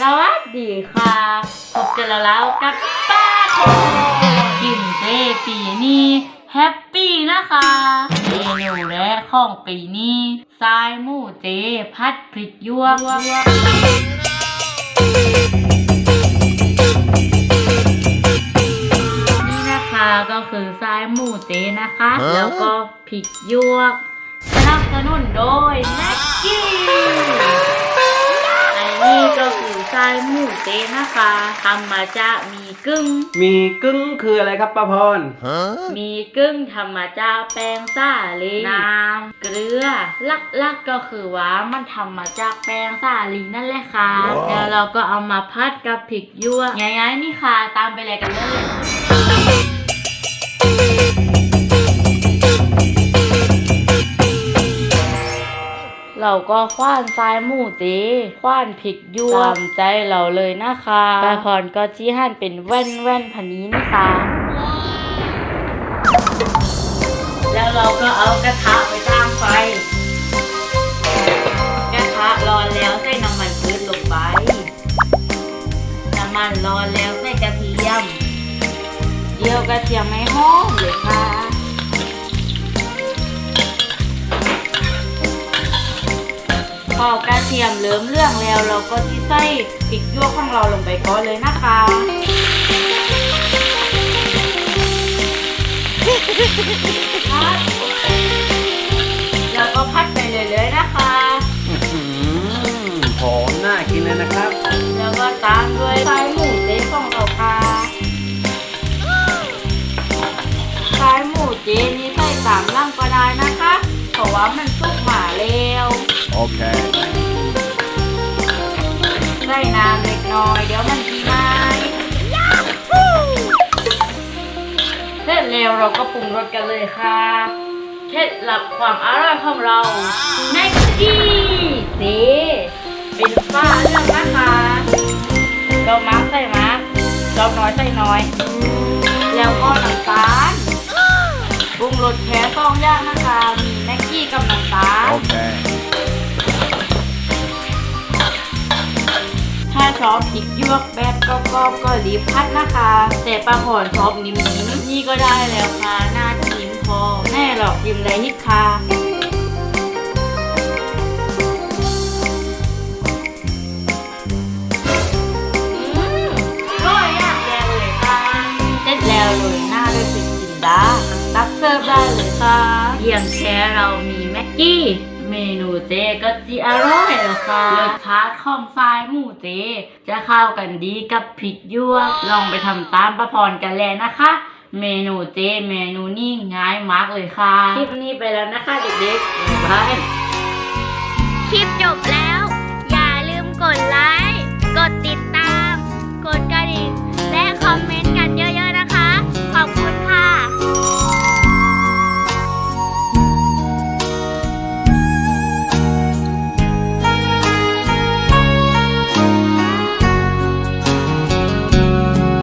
สวัสดีค่ะพบกันแล้วแล้วกับป้าโคกินเจปีนี้แฮปปี้นะคะเมนูแรกของปีนี้ทรายหมูเจพัดพริกหยวกนี่นะคะก็คือทรายหมูเจนะคะ แล้วก็พริกยวกสนับสนุนโดยแม็กายหมูเต้นะคะทำมาจากมีกึ้ง มีกึ้งคืออะไรครับป้าพร มีกึ้งทำมาจากแป้งสาลีน้ำเกลือลักๆก็คือว่ามันทำมาจากแป้งสาลีนั่นแหละค่ะแล้วเราก็เอามาพัดกับพริกหยวกง่ายๆนี่ค่ะตามไปเลยกันเลย เราก็คว้านทรายหมูตีคว้านพริกหยวตามใจเราเลยนะคะปลาพรก็จี้หันเป็นแว่นแว่นพันนี้นะคะแล้วเราก็เอากระทะไปตั้งไฟ กระทะร้อนแล้วใส่น้ำมันพืชลงไป น้ำมันร้อนแล้วใส่กระเทียมเจียวกระเทียมให้หอมเลยค่ะ พอกระเทียมเริ่มเรื่องแล้ว เราก็ที่ใส่พริกหยวกของเราลงไปก่อนเลยนะคะพัดแล้วก็พัดไปเรื่อยๆนะคะอืมหอมน่ากินเลยนะครับ แล้วก็ตามด้วยไส้หมูเจ๊ของเราค่ะไส้หมูเจ๊นี้ใส่สามล่างก็ได้นะคะ เพราะว่ามันสุกหมาแล้ว Okay. ใส่น้ำเล็กน้อย เดี๋ยวมันดีไหมเสร็จแล้วเราก็ปรุงรสกันเลยค่ะ เคล็ดลับความอร่อยของเราแม็กกี้สีเป็นฟ้าเลือกนะคะเรามาร์กใส่มาร์กเราน้อยใส่น้อย แล้วก็น้ำตาลปรุงรสแค่สองอย่างนะคะ มีแม็กกี้กับน้ำตาล Okay. ถ้าช อบพริกหยวกแบบกรอบๆก็รีบพัดนะคะ แต่ปลาหอนชอบนิ่มๆนี่ก็ได้แล้วค่ะหน้าทิมพอแน่หรอกทิมเลยฮิตค่ะอืมก็อยากแกเลยค่ะเสร็จแล้วเลยหน้าด้วยพริกจินดาตักเสิร์ฟได้เลยค่ะเพียงแค่เรามีแม็กกี้เม นูเจก็จีอร่อยแล้วค่ะรสชาติของทรายหมูเจ จะเข้ากันดีกับพริกหยวกลองไปทำตามประพรกันแล้วนะคะ เมนูเจเมนูนี่ง่ายมากเลยค่ะ คลิปนี้ไปแล้วนะคะเด็กๆบ๊ายบาย คลิปจบ